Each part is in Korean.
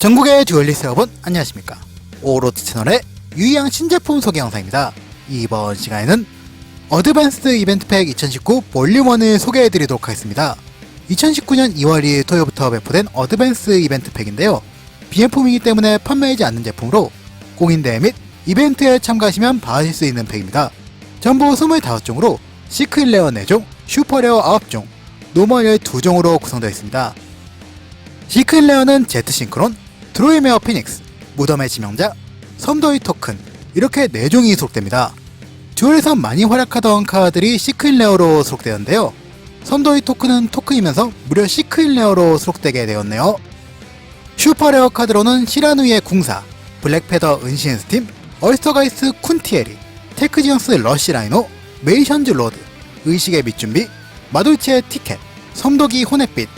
전국의 듀얼리스 여러분 안녕하십니까? 오로드 채널의 유의양 신제품 소개 영상입니다. 이번 시간에는 어드밴스드 이벤트 팩 2019 볼륨 1을 소개해드리도록 하겠습니다. 2019년 2월 2일 토요일부터 배포된 어드밴스 이벤트 팩인데요. 비행품이기 때문에 판매하지 않는 제품으로 공인대회 및 이벤트에 참가하시면 받으실 수 있는 팩입니다. 전부 25종으로 시크레어 4종, 슈퍼레어 9종, 노멀 12종으로 구성되어 있습니다. 시크레어는 제트 싱크론, 드로이 메어 피닉스, 무덤의 지명자, 섬더위 토큰 이렇게 4종이 수록됩니다. 듀얼에서 많이 활약하던 카드들이 시크레어로 수록되었는데요. 섬더위 토큰은 토큰이면서 무려 시크레어로 수록되게 되었네요. 슈퍼 레어 카드로는 시라누이의 궁사, 블랙패더 은신 스팀, 얼스터가이스 쿤티에리, 테크지언스 러시 라이노, 메이션즈 로드, 의식의 밑준비, 마돌치의 티켓, 섬도기 호넷비트,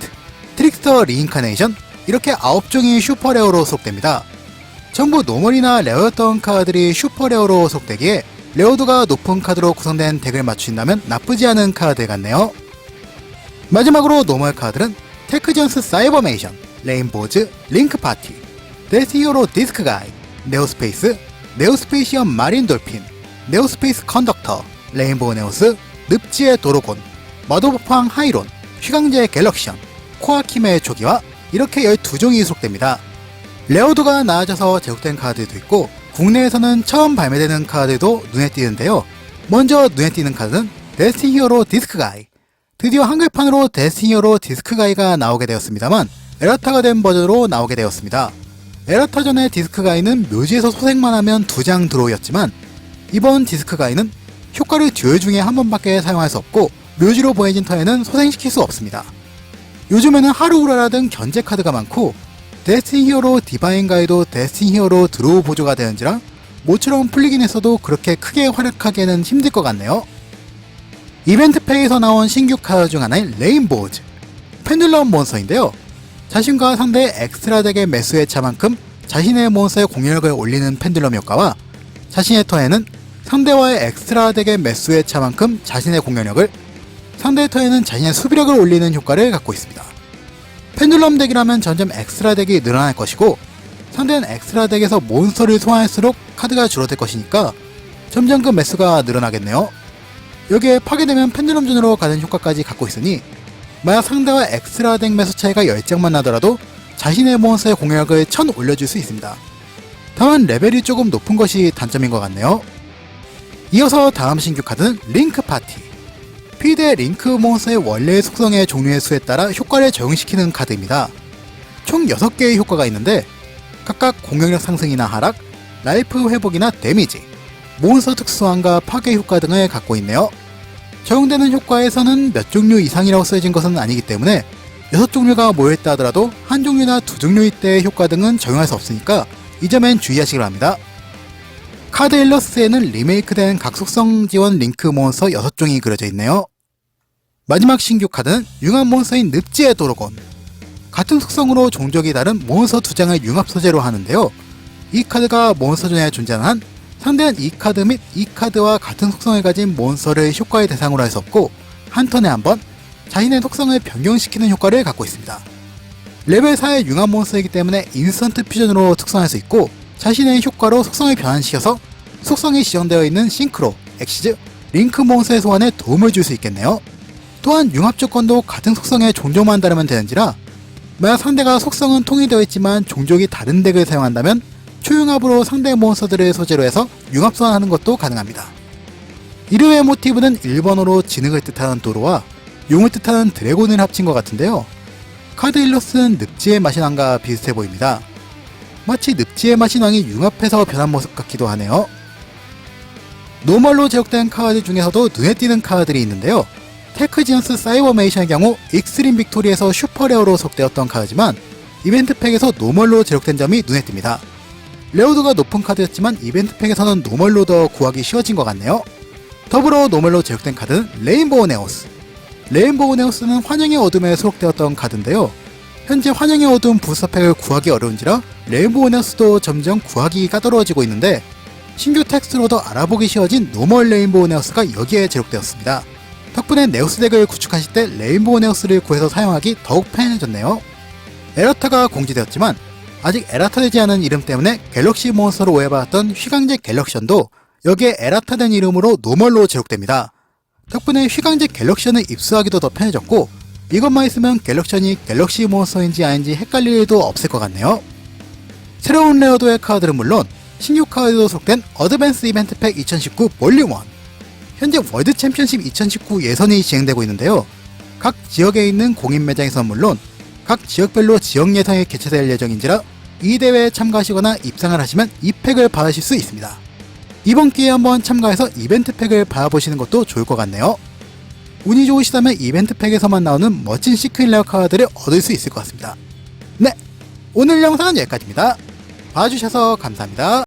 트릭스터 리인카네이션 이렇게 9종이 슈퍼레어로 수록됩니다. 전부 노멀이나 레어였던 카드들이 슈퍼레어로 수록되기에 레어도가 높은 카드로 구성된 덱을 맞추신다면 나쁘지 않은 카드 같네요. 마지막으로 노멀 카드는 테크전스 사이버메이션, 레인보즈, 링크 파티, 데스히어로 디스크 가이, 네오스페이스, 네오스페이시엄 마린 돌핀, 네오스페이스 컨덕터, 레인보우 네오스, 늪지의 도로곤, 마도버팡 하이론, 휘강제의 갤럭시언, 코아킴의 조기와 이렇게 12종이 수록됩니다. 레어도가 나아져서 제국된 카드도 있고 국내에서는 처음 발매되는 카드도 눈에 띄는데요. 먼저 눈에 띄는 카드는 데스티 히어로 디스크 가이. 드디어 한글판으로 데스티 히어로 디스크 가이가 나오게 되었습니다만 에러타가 된 버전으로 나오게 되었습니다. 에러타 전의 디스크 가이는 묘지에서 소생만 하면 두 장 드로우였지만 이번 디스크 가이는 효과를 듀얼 중에 한 번밖에 사용할 수 없고 묘지로 보내진 턴에는 소생시킬 수 없습니다. 요즘에는 하루우라라 등 견제 카드가 많고 데스틴 히어로 디바인 가이도 데스틴 히어로 드로우 보조가 되는지라 모처럼 풀리긴 했어도 그렇게 크게 활약하기에는 힘들 것 같네요. 이벤트 팩에서 나온 신규 카드 중 하나인 레인보우즈 펜듈럼 몬스터인데요. 자신과 상대의 엑스트라 덱의 매수의 차만큼 자신의 몬스터의 공격력을 올리는 펜듈럼 효과와 자신의 턴에는 상대와의 엑스트라 덱의 매수의 차만큼 자신의 공격력을 상대의 턴에는 자신의 수비력을 올리는 효과를 갖고 있습니다. 펜듈럼 덱이라면 점점 엑스트라 덱이 늘어날 것이고 상대는 엑스트라 덱에서 몬스터를 소환할수록 카드가 줄어들 것이니까 점점 그 매수가 늘어나겠네요. 여기에 파괴되면 펜듈럼전으로 가는 효과까지 갖고 있으니 만약 상대와 엑스트라 덱 매수 차이가 10장만 나더라도 자신의 몬스터의 공격을 1000 올려줄 수 있습니다. 다만 레벨이 조금 높은 것이 단점인 것 같네요. 이어서 다음 신규 카드는 링크 파티. 피드의 링크 몬스터의 원래의 속성의 종류의 수에 따라 효과를 적용시키는 카드입니다. 총 6개의 효과가 있는데 각각 공격력 상승이나 하락, 라이프 회복이나 데미지, 몬스터 특수함과 파괴 효과 등을 갖고 있네요. 적용되는 효과에서는 몇 종류 이상이라고 쓰여진 것은 아니기 때문에 6종류가 모여있다 하더라도 한 종류나 두 종류일 때의 효과 등은 적용할 수 없으니까 이 점엔 주의하시기 바랍니다. 카드 일러스트에는 리메이크된 각 속성 지원 링크 몬스터 6종이 그려져 있네요. 마지막 신규 카드는 융합 몬스터인 늪지의 도로곤. 같은 속성으로 종족이 다른 몬스터 두 장을 융합 소재로 하는데요. 이 카드가 몬스터존에 존재하는 한 상대는 이 카드 및 이 카드와 같은 속성을 가진 몬스터를 효과의 대상으로 할 수 없고 한 턴에 한 번 자신의 속성을 변경시키는 효과를 갖고 있습니다. 레벨 4의 융합 몬스터이기 때문에 인스턴트 퓨전으로 특성할 수 있고 자신의 효과로 속성을 변환시켜서 속성이 지정되어 있는 싱크로, 엑시즈, 링크 몬스터의 소환에 도움을 줄 수 있겠네요. 또한 융합 조건도 같은 속성의 종족만 다르면 되는지라 만약 상대가 속성은 통일되어 있지만 종족이 다른 덱을 사용한다면 초융합으로 상대 몬스터들을 소재로 해서 융합 소환하는 것도 가능합니다. 이름의 모티브는 일본어로 진흙을 뜻하는 도로와 용을 뜻하는 드래곤을 합친 것 같은데요. 카드 일러스는 늪지의 마신왕과 비슷해 보입니다. 마치 늪지의 마신왕이 융합해서 변한 모습 같기도 하네요. 노멀로 제작된 카드 중에서도 눈에 띄는 카드들이 있는데요. 테크지언스 사이버메이션의 경우 익스트림 빅토리에서 슈퍼레어로 속되었던 카드지만 이벤트 팩에서 노멀로 제작된 점이 눈에 띕니다. 레어도가 높은 카드였지만 이벤트 팩에서는 노멀로 더 구하기 쉬워진 것 같네요. 더불어 노멀로 제작된 카드는 레인보우 네오스. 레인보우 네오스는 환영의 어둠에 수록되었던 카드인데요. 현재 환영의 어둠 부스터팩을 구하기 어려운지라 레인보우 네오스도 점점 구하기 까다로워지고 있는데 신규 텍스트로 더 알아보기 쉬워진 노멀 레인보우 네오스가 여기에 제록되었습니다. 덕분에 네오스 덱을 구축하실 때 레인보우 네오스를 구해서 사용하기 더욱 편해졌네요. 에러타가 공지되었지만 아직 에라타되지 않은 이름 때문에 갤럭시 몬스터로 오해받았던 휘강제 갤럭션도 여기에 에라타된 이름으로 노멀로 기록됩니다. 덕분에 휘강제 갤럭션을 입수하기도 더 편해졌고 이것만 있으면 갤럭션이 갤럭시 몬스터인지 아닌지 헷갈릴 일도 없을 것 같네요. 새로운 레어도의 카드는 물론 신규 카드도 속된 어드밴스 이벤트 팩 2019 볼륨 1 현재 월드 챔피언십 2019 예선이 진행되고 있는데요. 각 지역에 있는 공인 매장에서 물론 각 지역별로 지역 예선이 개최될 예정인지라 이 대회에 참가하시거나 입상을 하시면 이 팩을 받으실 수 있습니다. 이번 기회에 한번 참가해서 이벤트 팩을 받아보시는 것도 좋을 것 같네요. 운이 좋으시다면 이벤트 팩에서만 나오는 멋진 시크릿 레어 카드를 얻을 수 있을 것 같습니다. 네, 오늘 영상은 여기까지입니다. 봐주셔서 감사합니다.